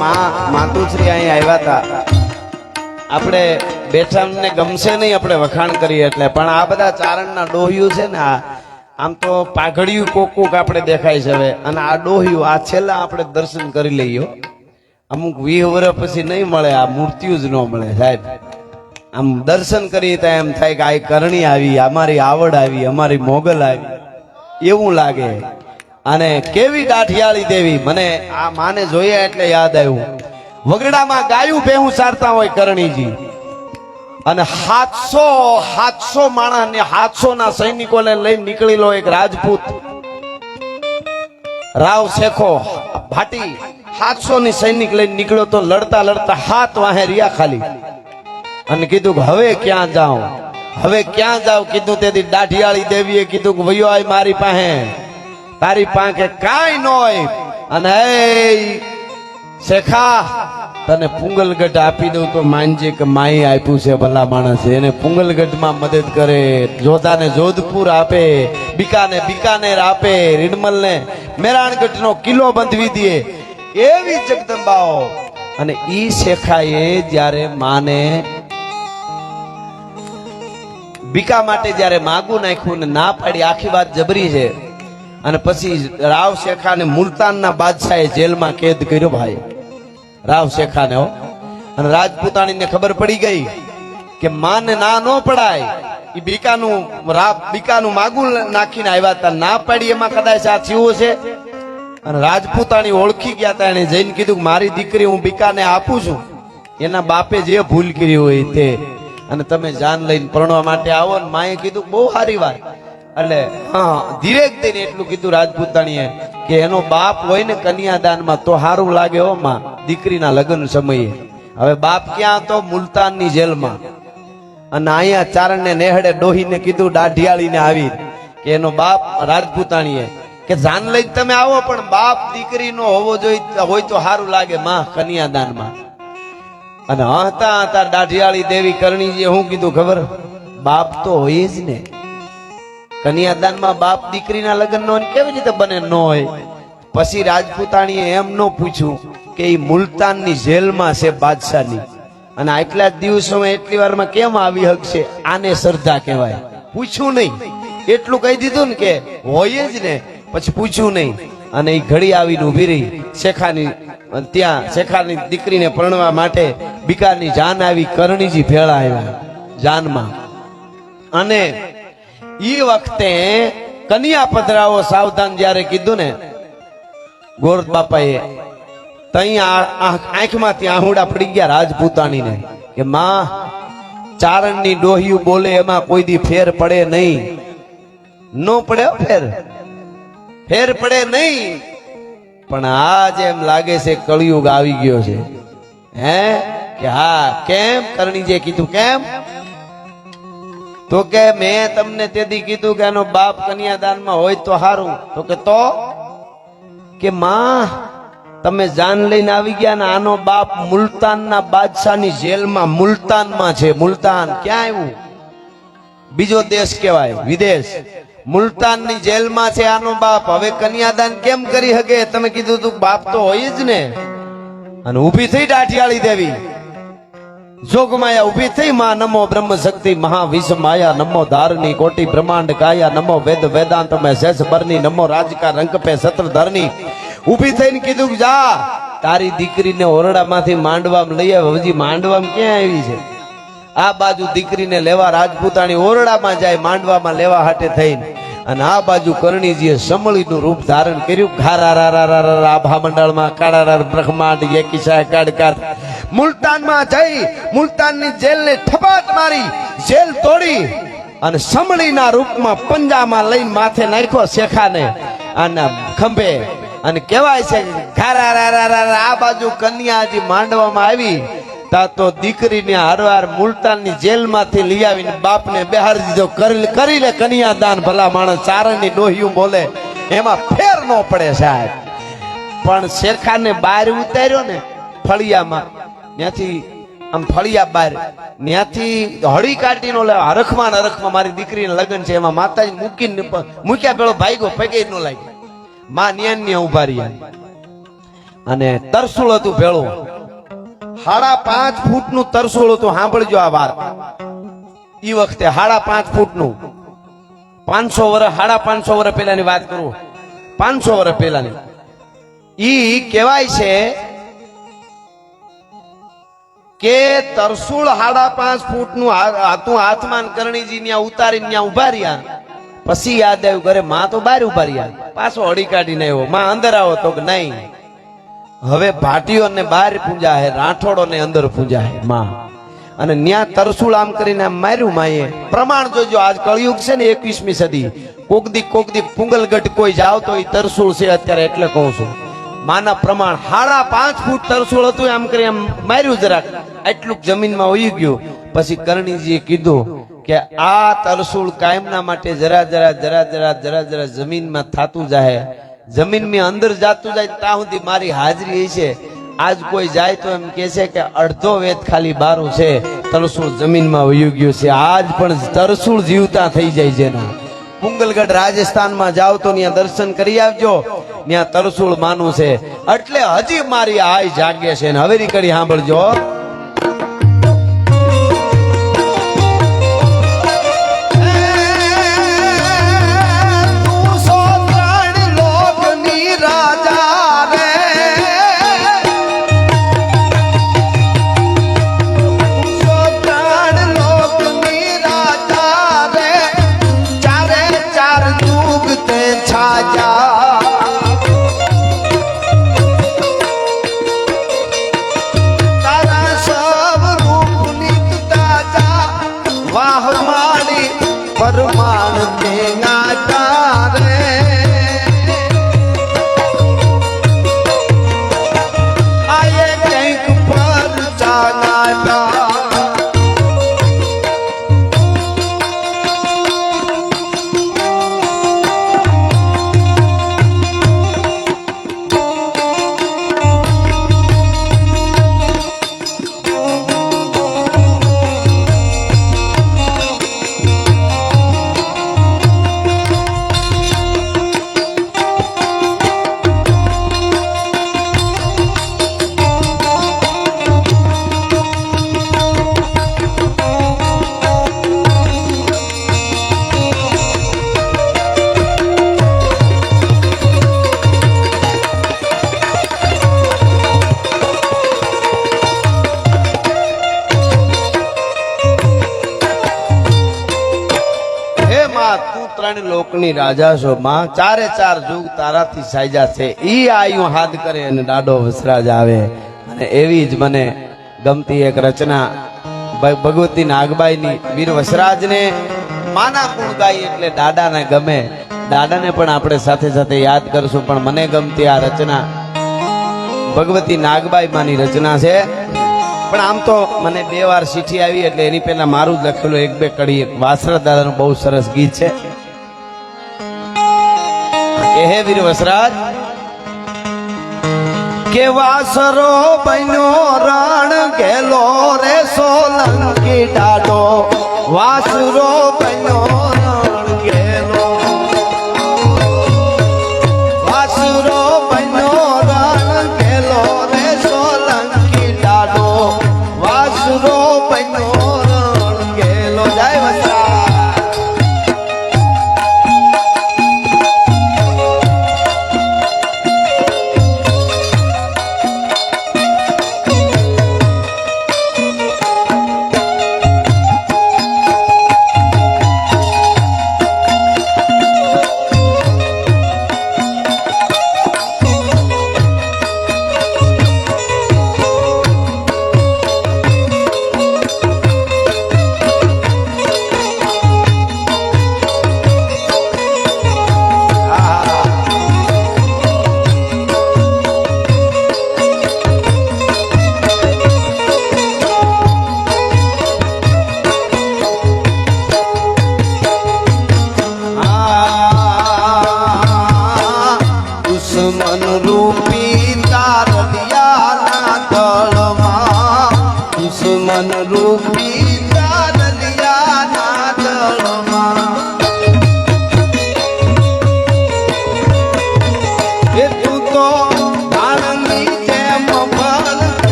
મયુરભાઈ માતુશ્રી અહીં આવ્યા હતા. આપણે બેઠાને ગમશે નહીં આપણે વખાણ કરીએ એટલે, પણ આ બધા ચારણના ડોહિયું છે ને આ, આમ તો પાઘડિયું કોક કોક આપણે દેખાય છે હવે. અને આ ડોહિયું, આ છેલ્લા આપણે દર્શન કરી લઈએ. અમુક વીહ વર્ષ પછી નહીં મળે, આ મૂર્તિઓ જ ન મળે, સાહેબ. આમ દર્શન કરીએ તો એમ થાય કે આ કરણી આવી, અમારી આવડ આવી, અમારી મોગલ આવી. એવું લાગે. અને કેવી દાઢિયાળી દેવી? મને આ માને જોયા એટલે યાદ આવ્યું. વગડામાં ગાયું ભેહું સારતા હોય કરણીજી. અને સાતસો સાતસો માણસ ને સાતસો ના સૈનિકોને લઈને નીકળેલો એક રાજપૂત. રાવ શેખો, ભાટી સાતસો ની સૈનિક લઈને નીકળ્યો તો લડતા લડતા હાથ વાહે રિયા ખાલી. અને કીધું કે, હવે ક્યાં જાઉં? હવે ક્યાં જાઉં? કીધું, તેથી દાઢિયાળી દેવીએ કીધું કે ભયો આય મારી પાસે. તારી પાસે કાંઈ ન હોય. અને શેખા, તને પુંગલગઢ આપી દઉં તો માનજે કે માઈ આપ્યું છે ભલા માણસ. એને પુંગલગઢમાં મદદ કરે, જોધાને જોધપુર આપે, બીકાને બીકાનેર આપે, રીડમલને મેરાણગઢનો કિલ્લો બંધવી દે. એવી જગદંબાઓ. અને ઈ શેખાએ જ્યારે માને બીકા માટે જ્યારે માગું નાખ્યું ને ના પાડી, આખી વાત જબરી છે. અને પછી રાવ શેખાને મુલતાનના બાદશાહે જેલમાં કેદ કર્યો ભાઈ. રાવ શેખાને હો. અને રાજપૂતાણીને ખબર પડી ગઈ કે માને ના ન પડાય. એ બીકાનું રા બીકાનું માગું નાખીને આવ્યા હતા. ના પાડી એમાં કદાચ આ થયું છે અને રાજપૂતાણી ઓળખી ગયા હતા. એને જઈને કીધું મારી દીકરી હું બીકાને આપું છું. એના બાપે જે ભૂલ કરી હોય તે. અને તમે જાન લઈને પરણવા માટે આવો ને માએ કીધું બહુ સારી વાત. એટલે, હા ધીરેક થઈને એટલું કીધું રાજપૂતાણીએ કે એનો બાપ હોય ને કન્યાદાનમાં તો સારું લાગે હો માં, દીકરીના લગ્ન સમયે. હવે બાપ ક્યાં હતો મુલતાનની જેલમાં. અને અહીંયા ચારણને નેહડે ડોહીને કીધું દાઢિયાળીને આવી કે એનો બાપ, રાજપૂતાણીએ, કે જાન લઈને તમે આવો, પણ બાપ દીકરીનો હોવો જોઈએ હોય તો સારું લાગે માં કન્યાદાનમાં. અને હતા હતા દાઢિયાળી દેવી કરણીજીએ શું કીધું, ખબર? બાપ તો હોય જ ને. કન્યાદાનમાં બાપ દીકરીના લગ્ન નો કેવી રીતે બને ન હોય? પછી રાજપૂતાણીએ એમ ન પૂછ્યું કે એ મુલતાનની જેલમાં છે બાદશાહની. અને આટલા જ દિવસોમાં એટલી વારમાં કેમ આવી હકશે? આને શ્રદ્ધા કહેવાય. પૂછ્યું નહીં. એટલું કહી દીધું ને કે હોય જ ને. પછી પૂછ્યું નહીં. અને એ ઘડી આવીને ઊભી રહી. શેખાની, ત્યાં શેખાની દીકરીને પરણવા માટે બિકારની જાન આવી, કરણીજી ભેળા આવ્યા જાનમાં. અને ઈ વખતે કન્યા પધરાવો સાવધાન જ્યારે કીધું ને ગોરદ બાપાએ આંખમાંથી આહુડા પડી ગયા રાજપૂતાણીને કે માં, ચારણની ડોહિયું બોલે એમાં કોઈ દી ફેર પડે નહીં. નો પડે ફેર. ફેર પડે નહીં. પણ આજ એમ લાગે છે કળિયુગ આવી ગયો છે. હે? કે હા, કેમ? કરણીજે કીધું, કેમ? તો કે મેં તમને તેથી કીધું કે આનો બાપ કન્યાદાનમાં હોય તો સારું તો કે તો? કે માં, તમે જાન લઈને આવી ગયા ને આનો બાપ મુલતાનના બાદશાહની જેલમાં મુલતાનમાં છે. મુલતાન ક્યાં આવ્યું? બીજો દેશ કહેવાય, વિદેશ. મુલતાનની જેલમાં છે આનો બાપ. હવે કન્યાદાન કેમ કરી શકે તમે કીધું તું બાપ તો હોય જ ને. અને ઊભી થઈ દાઢિયાળી દેવી. જોગમાયા ઊભી થઈ, માં નમો બ્રહ્મ શક્તિ મહાવિષ માયા, નમો ધારની કોટી, બ્રહ્માંડ કાયા, નમો વેદ વેદાંત, મે શેષ બરની, નમો રાજકા રંગ પે સત્રધરની ઊભી થઈને કીધું જા, તારી દીકરીને ઓરડામાંથી માંડવામાં લઈ આવ. હજી માંડવામાં ક્યાં આવી છે? આ બાજુ દીકરીને લેવા રાજપૂતાણી ઓરડામાં જાય, માંડવામાં લેવા હાટે થઈને. અને આ બાજુ કરણીજીએ સમળીનું રૂપ ધારણ કર્યું. ઘારા રા રા રા રા આભા મંડળમાં કાળા બ્રહ્માંડ, એકીસાય કાડકાર મુલતાનમાં જઈ મુલતાનની જેલને ઠપાટ મારી, જેલ તોડી અને સમળીના રૂપમાં પંજામાં લઈને માથે નાખ્યો શેખાને. અને ખંભે. અને કહેવાય છે કે ઘારા રા રા રા રા આ બાજુ કન્યાજી માંડવામાં આવી. તા તો દીકરીને હરવાર મુલતાનની જેલમાંથી લઈ આવીને બાપને બહાર દીધો. કરી લે કન્યાદાન ભલા માણસ ચારણની ડોહિયું બોલે. એમાં ફેર ન પડે સાહેબ. પણ શેખાને બહાર ઉતાર્યો ને ફળિયામાં. ત્યાંથી આમ ફળિયા બહાર ત્યાંથી હળી કાઢીનો લે હરખમાં હરખમાં મારી દીકરીને લગ્ન છે. એમાં માતાજી મૂકીને મૂક્યા પેલો ભાઈગો પગે ન લાગ્યો. માં ન્યાન ન્યા ઊભા રહ્યા. અને તરસુળ હતું ભેળું. સાડા પાંચ ફૂટનું તરસુળ હતું સાંભળજો આ વાત. ઈ વખતે હાડા પાંચ ફૂટનું. પાંચસો વર્ષ, હાડા પાંચસો વર્ષ પહેલાની વાત કરું. પાંચસો વર્ષ પહેલાની. ઈ કહેવાય છે કે તરસુળ હાડા પાંચ ફૂટનું નું હાથું હાથમાન કરણીજી ત્યાં ઉતારીને ત્યાં ઊભા રહ્યા પછી યાદ આવ્યું ઘરે માં તો બહાર ઊભા રહ્યા પાછો હળી કાઢીને આવ્યો. માં અંદર આવો તો કે નહીં. હવે ભાટીઓને બહાર પૂજા હે, રાઠોડોને અંદર પૂજા હે, માં. અને ન્યા તરસુળ આમ કરીને માર્યું માએ. પ્રમાણ જોજો, આજ કળિયુગ છે ને એકવીસમી સદી. કોક દી કોક દી પુંગલગઢ કોઈ જાવ તો એ તરસુળ છે અત્યારે એટલે કહું છું. માના પ્રમાણ હાડા પાંચ ફૂટ તરસુળ હતું આમ કરી આમ માર્યું જરાક. એટલું જમીનમાં ઉઈ ગયું. પછી કરણીજીએ કીધું કે આ તરસુળ કાયમના માટે જરા જરા જરા જરા જરા જરા જમીનમાં થાતું જાય જમીનમાં અંદર જાતું જાય ત્યાં સુધી મારી હાજરી છે. આજ કોઈ જાય તો એમ કે છે કે અડધો વેત ખાલી બારું છે. તરસુળ જમીનમાં વયું ગયું છે. આજ પણ તરસુળ જીવતા થઈ જાય છે ના પુંગલગઢ રાજસ્થાનમાં જાવ તો ત્યાં દર્શન કરી આવજો. ત્યાં તરસુળ માનું છે. એટલે હજી મારી આય જાગે છે ને હવેરી કરી સાંભળજો রাজা ત્રણ રાજા છો માં ચારે ચાર જુગ તારાથી સાજા છે. ઈ આયુ હાથ કરે અને દાડો વસરાજ આવે. અને એવી જ મને ગમતી એક રચના ભગવતી નાગબાઈની વીર વસરાજને માના ગુણ ગાય એટલે દાદાને ગમે. દાદાને પણ આપણે સાથે સાથે યાદ કરશું, પણ મને ગમતી આ રચના ભગવતી નાગબાઈ માની રચના છે. પણ આમ તો મને બે વાર ચીઠી આવી એટલે એની પહેલા મારું જ લખેલું એક બે કડી એક. વાસરા દાદાનું બહુ સરસ ગીત છે. કે હે વીર વસરાજ? કે વાસરો બન્યો રણ ગેલો રે સોલંકી ડાડો. વાસરો